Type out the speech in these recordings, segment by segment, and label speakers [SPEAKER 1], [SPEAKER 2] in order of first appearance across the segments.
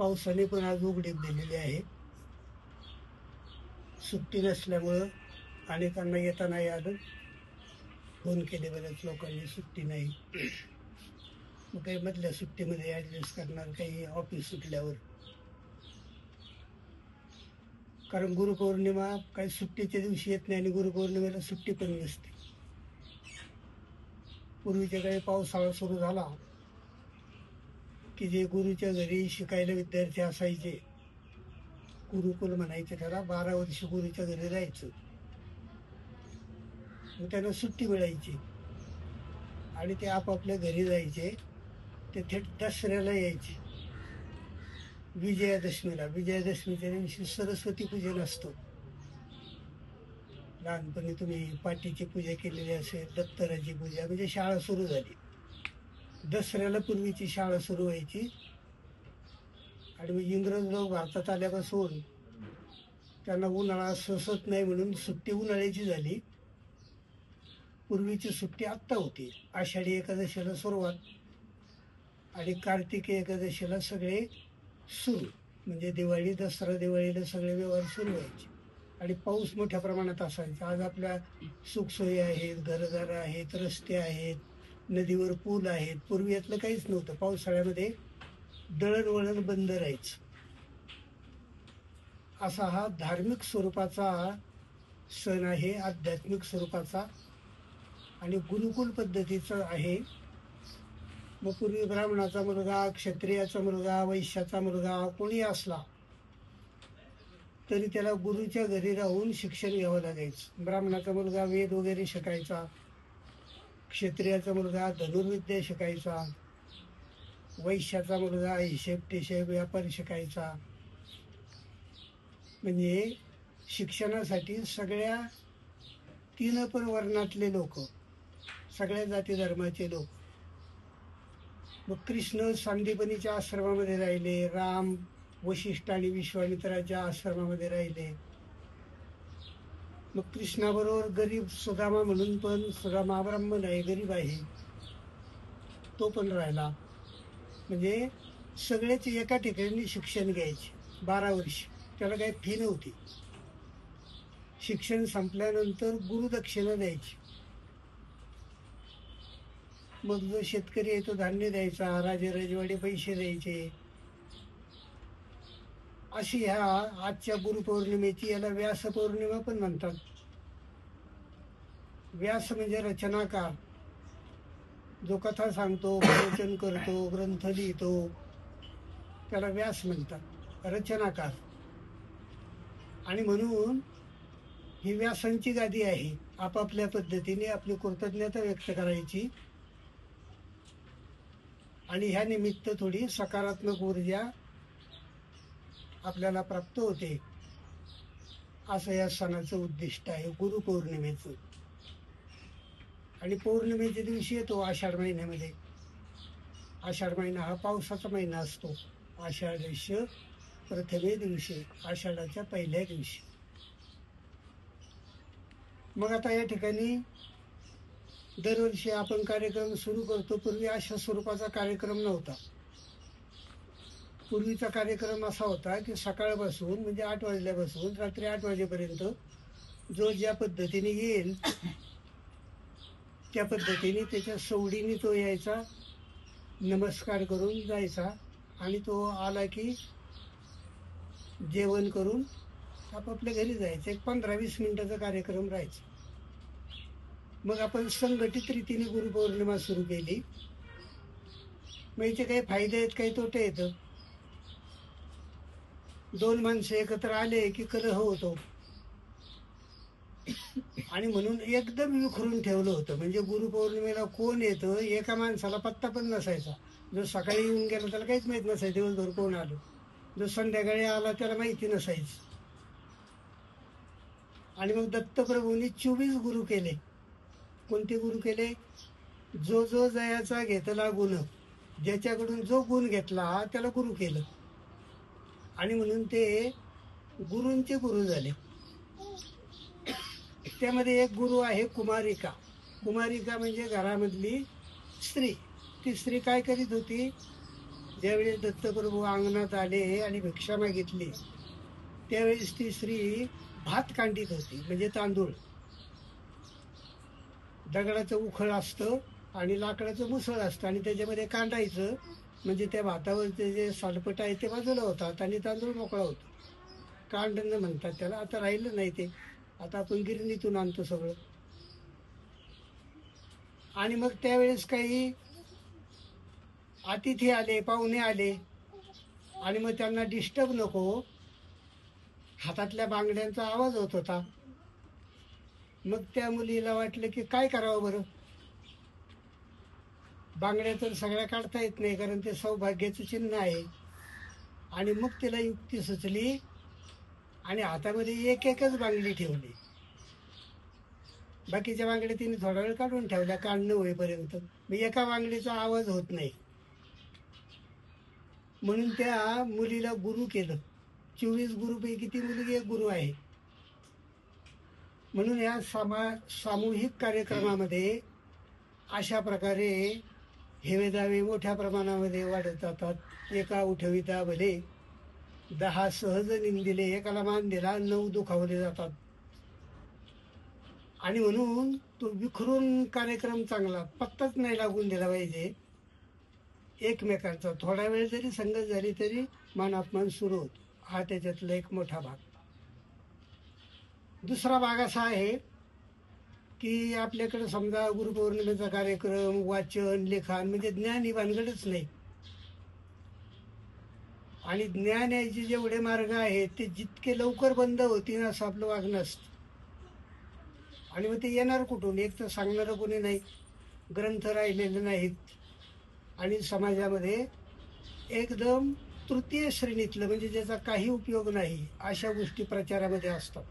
[SPEAKER 1] पावसाने पण आज उघडीप दिलेली आहे. सुट्टी नसल्यामुळं अनेकांना येता नाही आलं फोन केले बऱ्याच लोकांनी सुट्टी नाही. मग काही मधल्या सुट्टीमध्ये ॲडजस्ट करणार काही ऑफिस सुटल्यावर. कारण गुरुपौर्णिमा काही सुट्टीच्या दिवशी येत नाही आणि गुरुपौर्णिमेला सुट्टी पण नसते. पूर्वीच्या काळी पावसाळा सुरू झाला. की जे गुरुच्या घरी शिकायला विद्यार्थी असायचे. गुरुकुल म्हणायचे त्याला बारा वर्ष गुरुच्या घरी राहायचं. मग त्यांना सुट्टी मिळायची. आणि ते आपापल्या घरी जायचे. ते थेट दसऱ्याला यायचे. विजयादशमीला. विजयादशमीच्या दिवशी सरस्वती पूजन असतो. लहानपणी तुम्ही पाटीची पूजा केलेली असेल दत्तराची पूजा म्हणजे शाळा सुरू झाली. दसऱ्याला पूर्वीची शाळा सुरू व्हायची. आणि इंग्रज लोक भारतात आल्यापासून त्यांना उन्हाळा सोसत नाही म्हणून सुट्टी उन्हाळ्याची झाली. पूर्वीची सुट्टी आत्ता होती. आषाढी एकादशीला सुरुवात आणि कार्तिकी एकादशीला सगळे सुरू. म्हणजे दिवाळी दसरा दिवाळीला सगळे व्यवहार सुरू व्हायचे. आणि पाऊस मोठ्या प्रमाणात असायचा. आज आपल्या सुखसोयी आहेत घरदारं आहेत रस्ते आहेत. नदीवर पूल आहेत. पूर्वी यातलं काहीच नव्हतं. पावसाळ्यामध्ये दळणवळण बंद राहायचं. असा हा धार्मिक स्वरूपाचा सण आहे आध्यात्मिक स्वरूपाचा. आणि गुरुकुल पद्धतीचं आहे. मग पूर्वी ब्राह्मणाचा मुलगा क्षत्रियाचा मुलगा वैश्याचा मुलगा कोणी असला तरी त्याला गुरुच्या घरी राहून शिक्षण घ्यावं लागायचं. ब्राह्मणाचा मुलगा वेद वगैरे शिकायचा. क्षत्रियाचा मुलगा धनुर्विद्या शिकायचा वैश्याचा मुलगा हिशेब टिशेब व्यापार शिकायचा म्हणजे शिक्षणासाठी सगळ्या तीन पण वर्णातले लोक सगळ्या जाती धर्माचे लोक. मग कृष्ण सांदीपनीच्या आश्रमामध्ये राहिले राम वशिष्ठ आणि विश्वामित्राच्या आश्रमामध्ये राहिले. मग कृष्णाबरोबर गरीब सुदामा म्हणून पण सुदामा ब्राह्मण आहे गरीब आहे. तो पण राहिला. म्हणजे सगळेच एका ठिकाणी शिक्षण घ्यायचे. बारा वर्ष. त्याला काही फी नव्हती. शिक्षण संपल्यानंतर गुरुदक्षिणा द्यायची. मग जो शेतकरी आहे तो धान्य द्यायचा राजे राजवाडे पैसे द्यायचे. अशी ह्या आजच्या गुरुपौर्णिमेची याला व्यास पौर्णिमा पण म्हणतात. व्यास म्हणजे रचनाकार. जो कथा सांगतो प्रवचन करतो ग्रंथ लिहितो त्याला व्यास म्हणतात रचनाकार. आणि म्हणून ही व्यासांची गादी आहे आपापल्या पद्धतीने आपली कृतज्ञता व्यक्त करायची. आणि ह्या निमित्त थोडी सकारात्मक ऊर्जा आपल्याला प्राप्त होते. असं या सणाचं उद्दिष्ट आहे. गुरुपौर्णिमेचं आणि पौर्णिमेच्या दिवशी येतो आषाढ महिन्यामध्ये. आषाढ महिना हा पावसाचा महिना असतो. आषाढ प्रथमे दिवशी आषाढाच्या पहिल्या दिवशी. मग आता या ठिकाणी दरवर्षी आपण कार्यक्रम सुरू करतो. पूर्वी अशा स्वरूपाचा कार्यक्रम नव्हता. पूर्वीचा कार्यक्रम असा होता की सकाळपासून म्हणजे आठ वाजल्यापासून रात्री आठ वाजेपर्यंत जो ज्या पद्धतीने येईल त्या पद्धतीने त्याच्या सवडीने तो यायचा नमस्कार करून जायचा आणि तो आला की जेवण करून आपापल्या घरी जायचं. एक पंधरा वीस मिनिटाचा कार्यक्रम राहायचा. मग आपण संघटित रीतीने गुरुपौर्णिमा सुरू केली. मग याचे काही फायदे आहेत काही तोटे आहेत? दोन माणसं एकत्र आले की कलह होतो. आणि म्हणून एकदम विखरून ठेवलं होतं. म्हणजे गुरुपौर्णिमेला कोण येतं एका माणसाला पत्ता पण नसायचा. जो सकाळी येऊन गेला त्याला काहीच माहीत नसायचं दिवसभर कोण आलं. जो संध्याकाळी आला त्याला माहिती नसायचं. आणि मग दत्तप्रभूंनी चोवीस गुरु केले. कोणते गुरु केले? जो जो जयाचा घेतला गुण ज्याच्याकडून जो गुण घेतला त्याला गुरु केलं. आणि म्हणून ते गुरूंचे गुरु झाले. त्यामध्ये एक गुरु आहे कुमारिका. कुमारिका म्हणजे घरामधली स्त्री. ती स्त्री काय करीत होती? ज्यावेळेस दत्तप्रभू अंगणात आले आणि भिक्षा मागितली त्यावेळेस ती स्त्री भात कांडीत होती म्हणजे तांदूळ. दगडाचं उखळ असतं आणि लाकडाचं मुसळ असतं आणि त्याच्यामध्ये कांडायचं. म्हणजे त्या भातावरचे जे सालपट आहे ते बाजूला होतात आणि तांदूळ मोकळा होतो. कांडणं म्हणतात त्याला. आता राहिलं नाही ते. आता आपण गिरणीतून आणतो सगळं. आणि मग त्यावेळेस काही अतिथी आले पाहुणे आले. आणि मग त्यांना डिस्टर्ब नको. हातातल्या बांगड्यांचा आवाज होत होता. मग त्या मुलीला वाटलं की काय करावं बरं? बांगड्या तर सगळ्या काढता येत नाही कारण ते सौभाग्याचं चिन्ह आहे. आणि मग तिला युक्ती सुचली आणि हातामध्ये एक एकच बांगडी ठेवली. बाकीच्या बांगड्या तिने थोडा वेळ काढून ठेवल्या काढणं होईपर्यंत. मग एका बांगडीचा आवाज होत नाही. म्हणून त्या मुलीला गुरु केलं. चोवीस गुरुपैकी ती मुलगी एक गुरु आहे. म्हणून या सामा सामूहिक कार्यक्रमामध्ये अशा प्रकारे हेवेदावे मोठ्या प्रमाणामध्ये वाढत जातात. एका उठविता भले दहा सहज निंदिले एकाला मान दिला नऊ दुखावले जातात. आणि म्हणून तो विखरून कार्यक्रम चांगला पत्ताच नाही लागून दिला पाहिजे. एकमेकांचा थोडा वेळ जरी संगत झाली तरी मान अपमान सुरू होतो. हा त्याच्यातला एक मोठा भाग. दुसरा भाग असा आहे की आपल्याकडे समजा गुरुपौर्णिमेचा कार्यक्रम वाचन लेखन म्हणजे ज्ञान ही भानगडच नाही. आणि ज्ञान याचे जेवढे मार्ग आहेत ते जितके लवकर बंद होतील असं आपलं वागणं असतं. आणि मग ते येणार कुठून? एक तर सांगणारं कोणी नाही. ग्रंथ राहिलेले नाहीत. आणि समाजामध्ये एकदम तृतीय श्रेणीतलं म्हणजे ज्याचा काही उपयोग नाही अशा गोष्टी प्रचारामध्ये असतात.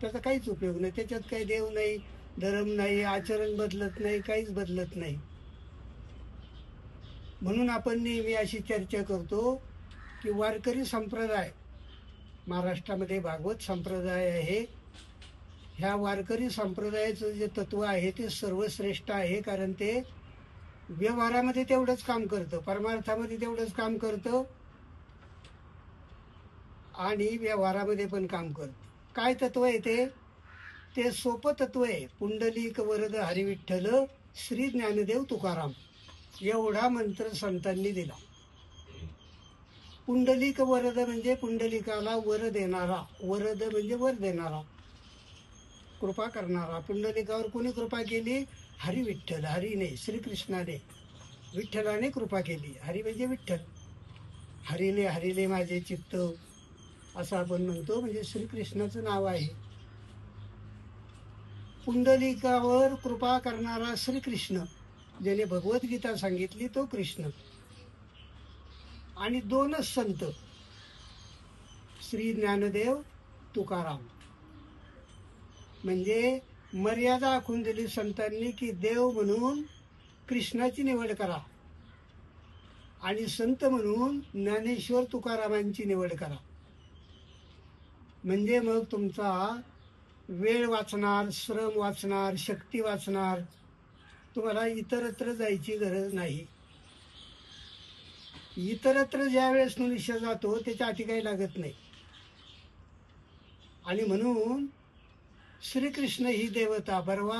[SPEAKER 1] त्याचा काहीच उपयोग नाही. त्याच्यात काही देव नाही. धर्म नाही आचरण बदलत नाही काहीच बदलत नाही. म्हणून आपण नेहमी अशी चर्चा करतो की वारकरी संप्रदाय महाराष्ट्रामध्ये भागवत संप्रदाय आहे. ह्या वारकरी संप्रदायाचं जे तत्व आहे ते सर्वश्रेष्ठ आहे कारण ते व्यवहारामध्ये तेवढंच काम करतं परमार्थामध्ये तेवढंच काम करतं आणि व्यवहारामध्ये पण काम करतं. काय तत्व आहे ते? ते सोपं तत्व आहे. पुंडलिक वरद हरिविठ्ठल श्री ज्ञानदेव तुकाराम. एवढा मंत्र संतांनी दिला. पुंडलिक वरद म्हणजे पुंडलिकाला वर देणारा. वरद म्हणजे वर देणारा. कृपा करणारा. पुंडलिकावर कोणी कृपा केली? हरी विठ्ठल हरीने श्रीकृष्णाने. विठ्ठलाने कृपा केली. हरी म्हणजे विठ्ठल. हरीने हरिले माझे चित्त. असं आपण म्हणतो म्हणजे श्रीकृष्णाचं नाव आहे. पुंडलिकावर कृपा करणारा श्रीकृष्ण ज्याने भगवद्गीता सांगितली तो कृष्ण. आणि दोनच संत श्री ज्ञानदेव तुकाराम. म्हणजे मर्यादा आखून दिली संतांनी की देव म्हणून कृष्णाची निवड करा. आणि संत म्हणून ज्ञानेश्वर तुकारामांची निवड करा. म्हणजे मग तुमचा वेळ वाचणार श्रम वाचणार शक्ती वाचणार. तुम्हाला इतरत्र जायची गरज नाही. इतरत्र ज्या वेळेस मनुष्य जातो त्याच्या आधी काही लागत नाही. आणि म्हणून श्रीकृष्ण ही देवता बरवा